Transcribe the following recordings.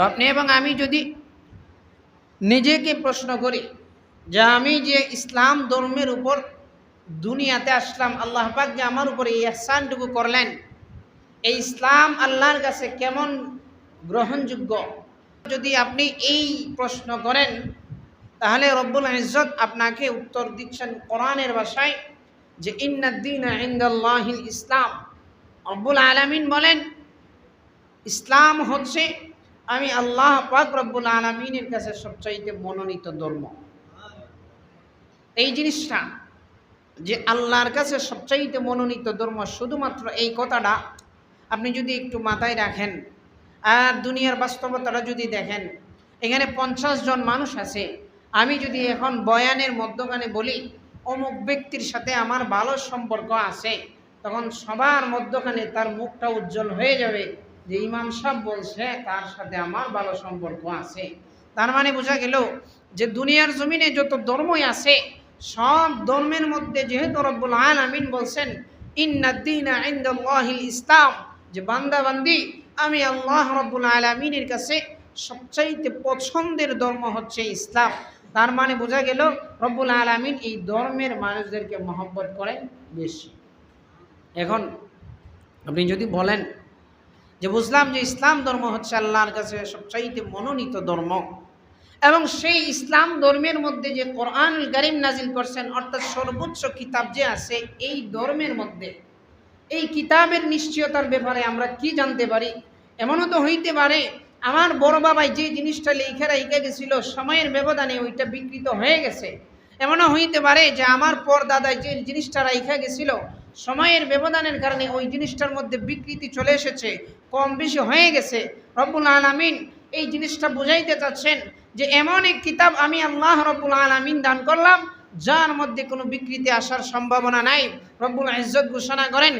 আপনি এবং আমি যদি নিজেকে প্রশ্ন করি যে আমি যে ইসলাম ধর্মের উপর দুনিয়াতে আসলাম, আল্লাহ পাক যে আমার উপরে এই আহসানটুকু করলেন, এই ইসলাম আল্লাহর কাছে কেমন গ্রহণযোগ্য? যদি আপনি এই প্রশ্ন করেন, তাহলে রব্বুল ইজ্জত আপনাকে উত্তর দিচ্ছেন কোরআনের ভাষায় যে ইন্নাদ্দিন ইন্দাল্লাহিল ইসলাম। রব্বুল আলামিন বলেন, ইসলাম হচ্ছে আমি আল্লাহ পাক রব্বুল আলমিনের কাছে সবচাইতে মনোনীত ধর্ম। এই জিনিসটা যে আল্লাহর কাছে সবচাইতে মনোনীত ধর্ম শুধুমাত্র এই কথাটা, আপনি যদি একটু মাথায় রাখেন, আর দুনিয়ার বাস্তবতাটা যদি দেখেন, এখানে পঞ্চাশ জন মানুষ আছে। আমি যদি এখন বয়ানের মধ্যখানে বলি, অমুক ব্যক্তির সাথে আমার ভালো সম্পর্ক আছে, তখন সবার মধ্যখানে তার মুখটা উজ্জ্বল হয়ে যাবে। যে ইমাম সাহেব বলছে, তার সাথে আমার ভালো সম্পর্ক আছে। তার মানে বোঝা গেল যে দুনিয়ার জমিনে যত ধর্মই আছে, সব ধর্মের মধ্যে যেহেতু রব্বুল আলামিন বলছেন ইন্নাদ্দিনা ইনদাল্লাহিল ইসলাম যে বান্দা বান্দি আমি আল্লাহ রব্বুল আলমিনের কাছে সবচাইতে পছন্দের ধর্ম হচ্ছে ইসলাম। তার মানে বোঝা গেল রব্বুল আলমিন এই ধর্মের মানুষদেরকে মহব্বত করেন বেশি। এখন আপনি যদি বলেন যে বুঝলাম যে ইসলাম ধর্ম হচ্ছে আল্লাহর কাছে সবচাইতে মনোনীত ধর্ম। এবং সেই ইসলাম ধর্মের মধ্যে যে কোরআন গরিম নাজিল করছেন, অর্থাৎ সর্বোচ্চ কিতাব যে আছে, এই ধর্মের মধ্যে, এই কিতাবের নিশ্চয়তার ব্যাপারে আমরা কি জানতে পারি? এমনও তো হইতে পারে, আমার বড় বাবাই যে জিনিসটা লিখে রাইখে গেছিল, সময়ের ব্যবধানে ওইটা বিকৃত হয়ে গেছে। এমনও হইতে পারে যে আমার পর দাদাই যে জিনিসটা রাইখা গেছিল সময়ের ব্যবধানের কারণে ওই জিনিসটার মধ্যে বিকৃতি চলে এসেছে, কম বেশি হয়ে গেছে। রব্বুল আলমিন এই জিনিসটা বুঝাইতে চাচ্ছেন যে এমন এক কিতাব আমি আল্লাহ রব্বুল আলমিন দান করলাম, যার মধ্যে কোনো বিকৃতি আসার সম্ভাবনা নাই। রব্বুল ইজ্জত ঘোষণা করেন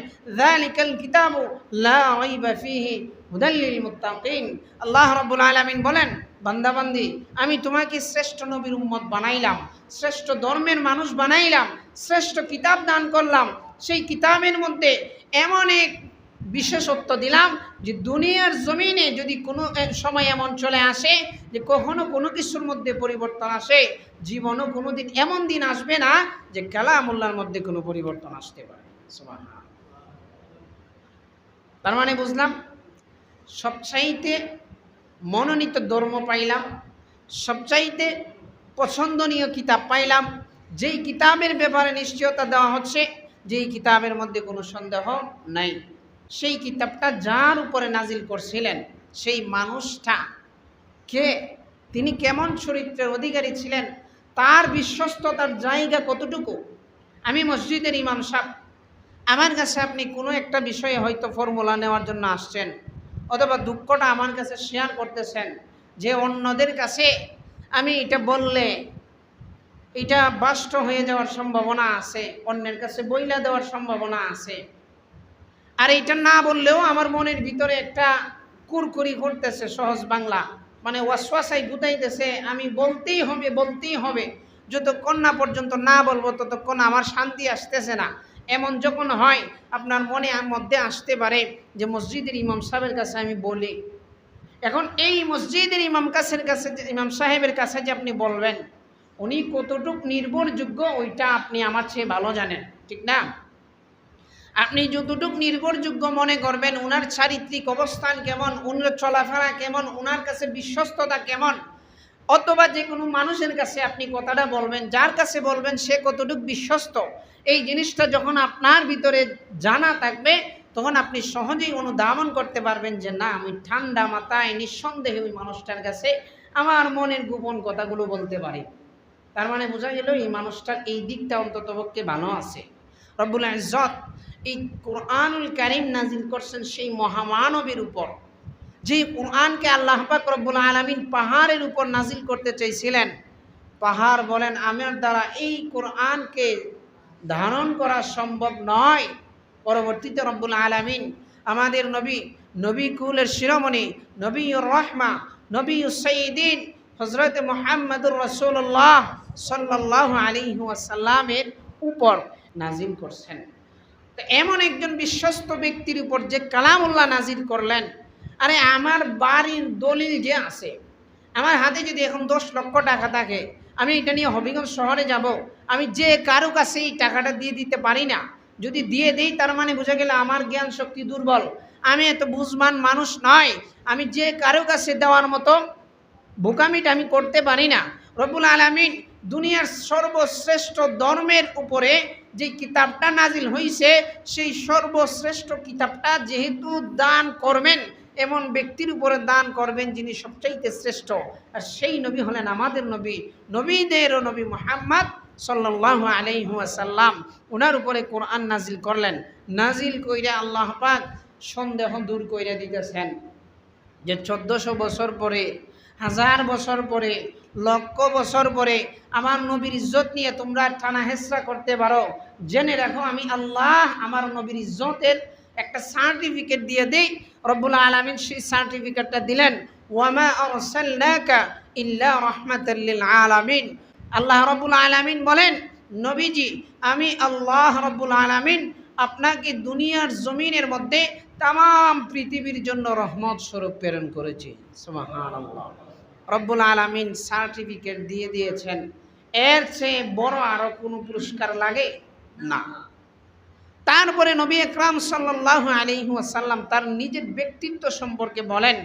আল্লাহ রব্বুল আলামিন বলেন, বান্দাবান্দি, আমি তোমাকে শ্রেষ্ঠ নবীর উম্মত বানাইলাম, শ্রেষ্ঠ ধর্মের মানুষ বানাইলাম, শ্রেষ্ঠ কিতাব দান করলাম সেই কিতাবের মধ্যে এমন এক বিশেষত্ব দিলাম যে দুনিয়ার জমিনে যদি কোনো সময় এমন চলে আসে যে কখনো কোনো কিছুর মধ্যে পরিবর্তন আসে, জীবনও কোনো দিন এমন দিন আসবে না যে কালামুল্লার মধ্যে কোনো পরিবর্তন আসতে পারে। তার মানে বুঝলাম, সবচাইতে মনোনীত ধর্ম পাইলাম, সবচাইতে পছন্দনীয় কিতাব পাইলাম, যেই কিতাবের ব্যাপারে নিশ্চয়তা দেওয়া হচ্ছে যেই কিতাবের মধ্যে কোনো সন্দেহ নাই। সেই কিতাবটা যার উপরে নাজিল করছিলেন, সেই মানুষটা কে? তিনি কেমন চরিত্রের অধিকারী ছিলেন? তার বিশ্বস্ততার জায়গা কতটুকু? আমি মসজিদের ইমাম সাহেব। আমার কাছে আপনি কোনো একটা বিষয়ে হয়তো ফর্মুলা নেওয়ার জন্য আসছেন, অথবা দুঃখটা আমার কাছে শেয়ার করতেছেন যে অন্যদের কাছে। আমি এটা বললে এটা বাষ্ট হয়ে যাওয়ার সম্ভাবনা আছে, অন্যের কাছে বইলা দেওয়ার সম্ভাবনা আছে। আর এটা না বললেও আমার মনের ভিতরে একটা কুরকুরি করতেছে সহজ বাংলা। মানে ওয়াসওয়াসাই গুতাইতেছে আমি বলতেই হবে বলতেই হবে। যতক্ষণ না পর্যন্ত না বলব, ততক্ষণ আমার শান্তি আসতেছে না। এমন যখন হয়, আপনার মনে মধ্যে আসতে পারে যে মসজিদের ইমাম সাহেবের কাছে আমি বলি। এখন এই মসজিদের ইমাম কাছের কাছে ইমাম সাহেবের কাছে যে আপনি বলবেন উনি কতটুক নির্ভরযোগ্য, ওইটা আপনি আমার চেয়ে ভালো জানেন, ঠিক না? আপনি যতটুক নির্ভরযোগ্য মনে করবেন ওনার চারিত্রিক অবস্থান কেমন, উনার চলাফেরা কেমন ওনার কাছে বিশ্বস্ততা কেমন, অথবা যে কোনো মানুষের কাছে আপনি কথাটা বলবেন, যার কাছে বলবেন সে কতটুক বিশ্বস্ত, এই জিনিসটা যখন আপনার ভিতরে জানা থাকবে, তখন আপনি সহজেই অনুধাবন করতে পারবেন যে, না, আমি ঠান্ডা মাথায় নিঃসন্দেহে ওই মানুষটার কাছে আমার মনের গোপন কথাগুলো বলতে পারি। তার মানে বোঝা গেল এই মানুষটার এই দিকটা অন্ততপক্ষে ভালো আছে। রব্বুল ইজ্জত এই কোরআনুল কারিম নাজিল করছেন সেই মহামানবের উপর। যে কোরআনকে আল্লাহ পাক রব্বুল আলমিন পাহাড়ের উপর নাজিল করতে চাইছিলেন, পাহাড় বলেন আমার দ্বারা এই কোরআনকে ধারণ করা সম্ভব নয়। পরবর্তীতে রব্বুল আলমিন আমাদের নবী নবী কুলের শিরোমণি, নবী রহমা, নবী সঈদিন হজরত মোহাম্মদুর রসুল্লাহ সাল্লাহ আলী ওয়াসাল্লামের উপর নাজিল করছেন। তো এমন একজন বিশ্বস্ত ব্যক্তির উপর যে কালামুল্লাহ নাজিল করলেন, আরে আমার বাড়ির দলিল যে আছে, আমার হাতে যদি এখন দশ লক্ষ টাকা থাকে, আমি এটা নিয়ে হবিগঞ্জ শহরে যাব, আমি যে কারও কাছে এই টাকাটা দিয়ে দিতে পারি না, যদি দিয়ে দিই তার মানে বোঝা গেলে আমার জ্ঞান শক্তি দুর্বল। আমি এত বুঝমান মানুষ নয়, আমি যে কারও কাছে দেওয়ার মতো বোকামিটা আমি করতে পারি না। রব্বুল আলমিন দুনিয়ার সর্বশ্রেষ্ঠ ধর্মের উপরে যে কিতাবটা নাজিল হয়েছে সেই সর্বশ্রেষ্ঠ কিতাবটা যেহেতু দান করবেন, এমন ব্যক্তির উপরে দান করবেন যিনি সবচাইতে শ্রেষ্ঠ। আর সেই নবী হলেন আমাদের নবী, নবীদেরও নবী মোহাম্মদ সাল্লাহ আলাইহাসাল্লাম ওনার উপরে কোরআন নাজিল করলেন। নাজিল কইরা আল্লাহ পাক সন্দেহ দূর কইরা দিতেছেন যে চোদ্দশো বছর পরে, হাজার বছর পরে লক্ষ বছর পরে আমার নবীর ইজ্জত নিয়ে তোমরা টানা হেসরা করতে পারো। জেনে রাখো, আমি আল্লাহ আমার নবীর ইজ্জতের একটা সার্টিফিকেট দিয়ে দিই। রব্বুল আলমিন সেই সার্টিফিকেটটা দিলেন আলামিন। আল্লাহ রব্বুল আলামিন বলেন, নবীজি, আমি আল্লাহ রব্বুল আলামিন আপনাকে দুনিয়ার জমিনের মধ্যে তাম পৃথিবীর জন্য রহমত স্বরূপ প্রেরণ করেছি। সুবহানাল্লাহ। রব্বুল আলামিন সার্টিফিকেট দিয়ে দিয়েছেন। এর চেয়ে বড় আরও কোনো পুরস্কার লাগে? না। তারপরে নবী একরাম সাল্লাহ আলিহাসাল্লাম তার নিজের ব্যক্তিত্ব সম্পর্কে বলেন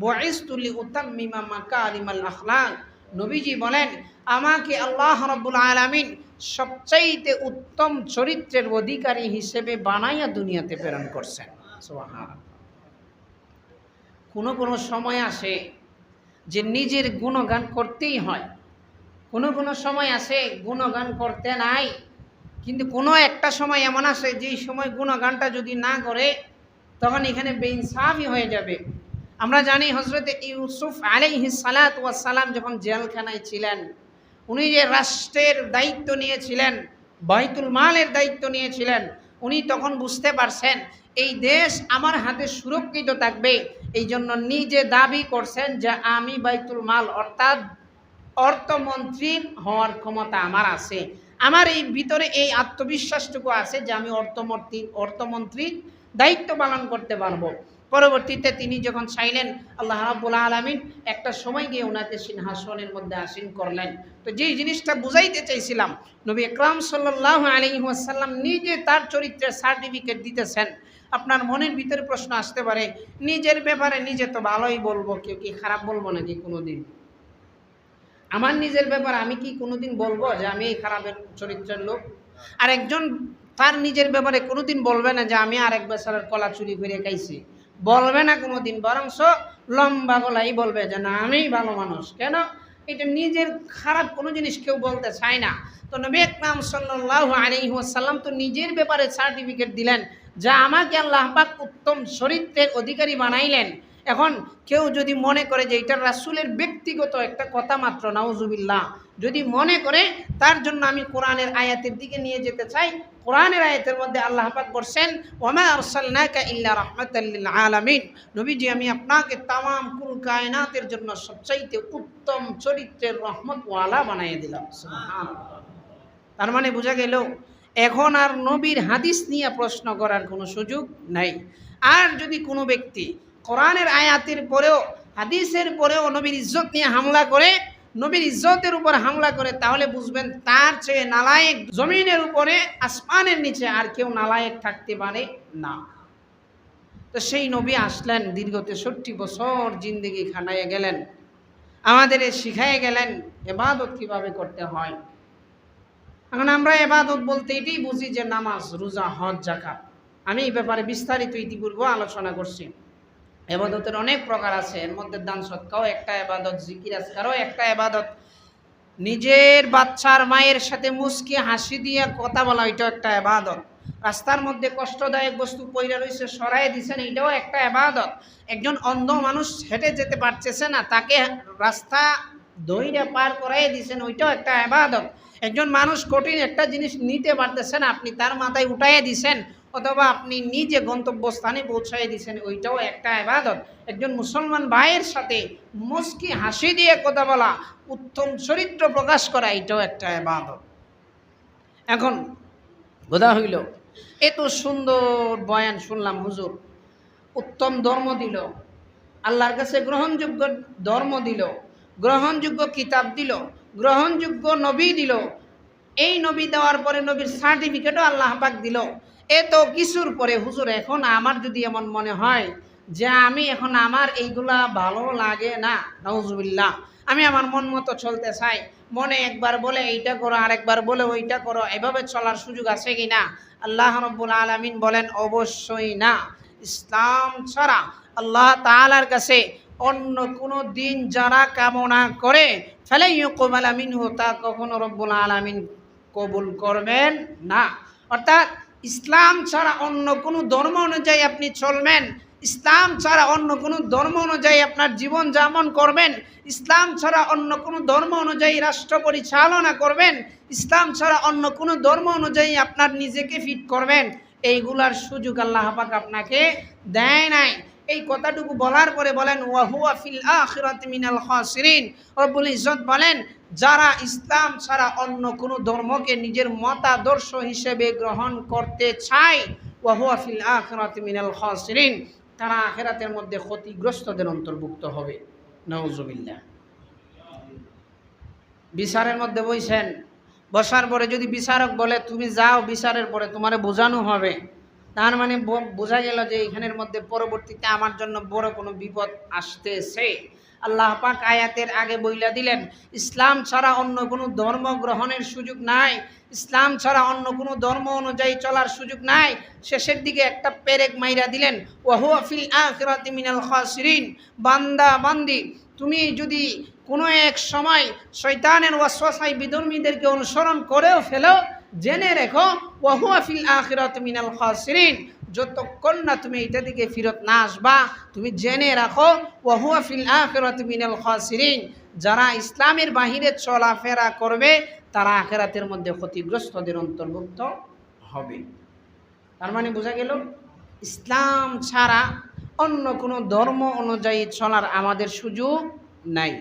বয়স্তুলি উতাম্মিমা মাকা আলিমাল আখলাক। নবীজি বলেন, আমাকে আল্লাহ রব্বুল আলমিন সবচাইতে উত্তম চরিত্রের অধিকারী হিসেবে বানাইয়া দুনিয়াতে প্রেরণ করছেন। কোনো কোনো সময় আসে যে নিজের গুণগান করতেই হয়। কোনো কোনো সময় আসে গুণগান করতে নাই, কিন্তু কোনো একটা সময় এমন আসে যেই সময় গুণগানটা যদি না করে, তখন এখানে বেইনসাফই হয়ে যাবে। আমরা জানি হজরত ইউসুফ আলাইহি সালাত সালাম যখন জেলখানায় ছিলেন, উনি যে রাষ্ট্রের দায়িত্ব নিয়েছিলেন, বাইতুল মালের দায়িত্ব নিয়েছিলেন, উনি তখন বুঝতে পারছেন, এই দেশ আমার হাতে সুরক্ষিত থাকবে এই জন্য নিজে দাবি করছেন যে আমি বাইতুল মাল, অর্থাৎ অর্থমন্ত্রীর হওয়ার ক্ষমতা আমার আছে। আমার এই ভিতরে এই আত্মবিশ্বাসটুকু আছে যে আমি অর্থমন্ত্রী অর্থমন্ত্রীর দায়িত্ব পালন করতে পারব। পরবর্তীতে তিনি যখন চাইলেন, আল্লাহ রাব্বুল আলমিন একটা সময় গিয়ে ওনাকে সিংহাসনের মধ্যে আসীন করলেন। তো যেই জিনিসটা বুঝাইতে চাইছিলাম, নবী একরাম সাল্লাহ আলী নিজে তার চরিত্রের সার্টিফিকেট দিতেছেন। আপনার মনের ভিতরে প্রশ্ন আসতে পারে, নিজের ব্যাপারে নিজে তো ভালোই বলব, কেউ কি খারাপ বলব নাকি কোনোদিন? আমার নিজের ব্যাপার আমি কি কোনোদিন বলব যে আমি এই খারাপের চরিত্রের লোক? আর একজন তার নিজের ব্যাপারে কোনোদিন বলবে না যে আমি আরেক বেচারার কলা চুরি করে খাইছি। বলবে না কোনোদিন বরংস লম্বা গলাই বলবে যে না, আমিই ভালো মানুষ। কেন? এটা নিজের খারাপ কোনো জিনিস কেউ বলতে চায় না। তো নবী আকরাম সাল্লাহ আলিহাসাল্লাম তো নিজের ব্যাপারে সার্টিফিকেট দিলেন। যা আমাকে আল্লাহ পাক উত্তম চরিত্রের অধিকারী বানাইলেন। এখন কেউ যদি মনে করে যে এটা রাসুলের ব্যক্তিগত একটা কথা মাত্র, নাউজুবিল্লাহ। যদি মনে করে তার জন্য আমি কোরআনের আয়াতের দিকে নিয়ে যেতে চাই, কোরআনের আয়াতের মধ্যে আল্লাহ পাক বলছেন, ওমা আরসালনাকা ইল্লা রাহমাতাল লিল আলামিন। নবীজি, আমি আপনাকে তামাম কুল কায়নাতের জন্য সবচাইতে উত্তম চরিত্রের রহমতওয়ালা বানিয়ে দিলাম। তার মানে বোঝা গেল এখন আর নবীর হাদিস নিয়ে প্রশ্ন করার কোনো সুযোগ নাই। আর যদি কোনো ব্যক্তি কোরআনের আয়াতের পরেও, হাদিসের পরেও নবীর ইজ্জত নিয়ে হামলা করে, নবীর ইজ্জতের উপর হামলা করে, তাহলে বুঝবেন তার চেয়ে নালায়েক জমিনের উপরে, আসমানের নিচে আর কেউ নালায়েক থাকতে পারে না। তো সেই নবী আসলেন, দীর্ঘ তেষট্টি বছর জিন্দিগি খাটাইয়া গেলেন। আমাদের শিখাইয়ে গেলেন, এবাদত কীভাবে করতে হয়? এখন আমরা এবাদত বলতে এটাই বুঝি যে নামাজ, রোজা, হজ জাকাত আমি এই ব্যাপারে বিস্তারিত ইতিপূর্বে আলোচনা করছি। এবাদতের অনেক প্রকার আছে, এর মধ্যে দান সৎকাও একটা এবাদত, জিকির আজকারও একটা এবাদত। নিজের বাচ্চার মায়ের সাথে মুসকি হাসি দিয়ে কথা বলা, এটাও একটা এবাদত। রাস্তার মধ্যে কষ্টদায়ক বস্তু পইরা রয়েছে সরাই দিছেন, এটাও একটা এবাদত। একজন অন্ধ মানুষ হেঁটে যেতে পারতেছে না, তাকে রাস্তা দইরা পার করাই দিছেন, ওইটাও একটা এবাদত একজন মানুষ কঠিন একটা জিনিস নিতে পারতেছেন আপনি তার মাথায় উঠাইয়ে দিছেন, অথবা আপনি নিজে গন্তব্যস্থানে পৌঁছাই দিছেন, ওইটাও একটা এবাদত একজন মুসলমান ভাইয়ের সাথে মুস্কি হাসি দিয়ে কথা বলা, উত্তম চরিত্র প্রকাশ করা, এটাও একটা এবাদত এখন বোধা হইল, এত সুন্দর বয়ান শুনলাম হুজুর, উত্তম ধর্ম দিল, আল্লাহর কাছে গ্রহণযোগ্য ধর্ম দিল গ্রহণযোগ্য কিতাব দিল, গ্রহণযোগ্য নবী দিল। এই নবী দেওয়ার পরে নবীর সার্টিফিকেটও আল্লাহ পাক দিল। এত কিছুর পরে, হুজুর, এখন আমার যদি এমন মনে হয় যে আমি এখন আমার এইগুলা ভালো লাগে না নজুবিল্লাহ আমি আমার মন মতো চলতে চাই, মনে একবার বলে এইটা করো, আরেকবার বলে ওইটা করো, এভাবে চলার সুযোগ আছে কি না? আল্লাহ রব্বুল আলমিন বলেন, অবশ্যই না। ইসলাম ছাড়া আল্লাহ তালার কাছে অন্য কোনো দিন যারা কামনা করে ফেলে কোমাল আমিন তা কখনো রব্বুল আলমিন কবুল করবেন না। অর্থাৎ ইসলাম ছাড়া অন্য কোনো ধর্ম অনুযায়ী আপনি চলবেন, ইসলাম ছাড়া অন্য কোনো ধর্ম অনুযায়ী আপনার জীবন যাপন করবেন, ইসলাম ছাড়া অন্য কোনো ধর্ম অনুযায়ী রাষ্ট্র পরিচালনা করবেন, ইসলাম ছাড়া অন্য কোনো ধর্ম অনুযায়ী আপনার নিজেকে ফিট করবেন, এইগুলার সুযোগ আল্লাহ আপনাকে দেয় নাই। এই কথাটুকু বলার পরে বলেন ওয়াহুয়া ফিল আখিরাত মিনাল খাসিরিন। রব্বুল ইজ্জত বলেন, যারা ইসলাম ছাড়া অন্য কোনো ধর্মকে নিজের মতাদর্শ হিসেবে গ্রহণ করতে চায় ওয়াহুয়া ফিল আখিরাত মিনাল খাসিরিন। তারা আখেরাতের মধ্যে ক্ষতিগ্রস্তদের অন্তর্ভুক্ত হবে। নওজুবিল্লাহ বিচারের মধ্যে বইছেন, বসার পরে যদি বিচারক বলে, তুমি যাও, বিচারের পরে তোমারে বোঝানো হবে। তার মানে বোঝা গেল যে এখানের মধ্যে পরবর্তীতে আমার জন্য বড় কোনো বিপদ আসতেছে। আল্লাহ পাক আয়াতের আগে বইলা দিলেন, ইসলাম ছাড়া অন্য কোনো ধর্ম গ্রহণের সুযোগ নাই। ইসলাম ছাড়া অন্য কোনো ধর্ম অনুযায়ী চলার সুযোগ নাই। শেষের দিকে একটা পেরেক মাইরা দিলেন ওয়াহুয়া ফিল আখিরাতি মিনাল খাসিরিন। বান্দা, বান্দি, তুমি যদি কোনো এক সময় শৈতানের ওয়াসওয়াসাই বিধর্মীদেরকে অনুসরণ করেও ফেলো জেনে রেখো ওয়াহুয়া ফিল আখিরাত মিনাল খাসিরিন। যতক্ষণ না তুমি এটা দিকে ফিরত না আসবা, তুমি জেনে রাখো ওয়াহুয়া ফিল আখিরাত মিনাল খাসিরিন। যারা ইসলামের বাহিরে চলাফেরা করবে, তারা আখেরাতের মধ্যে ক্ষতিগ্রস্তদের অন্তর্ভুক্ত হবে। তার মানে বোঝা গেল, ইসলাম ছাড়া অন্য কোনো ধর্ম অনুযায়ী চলার আমাদের সুযোগ নাই।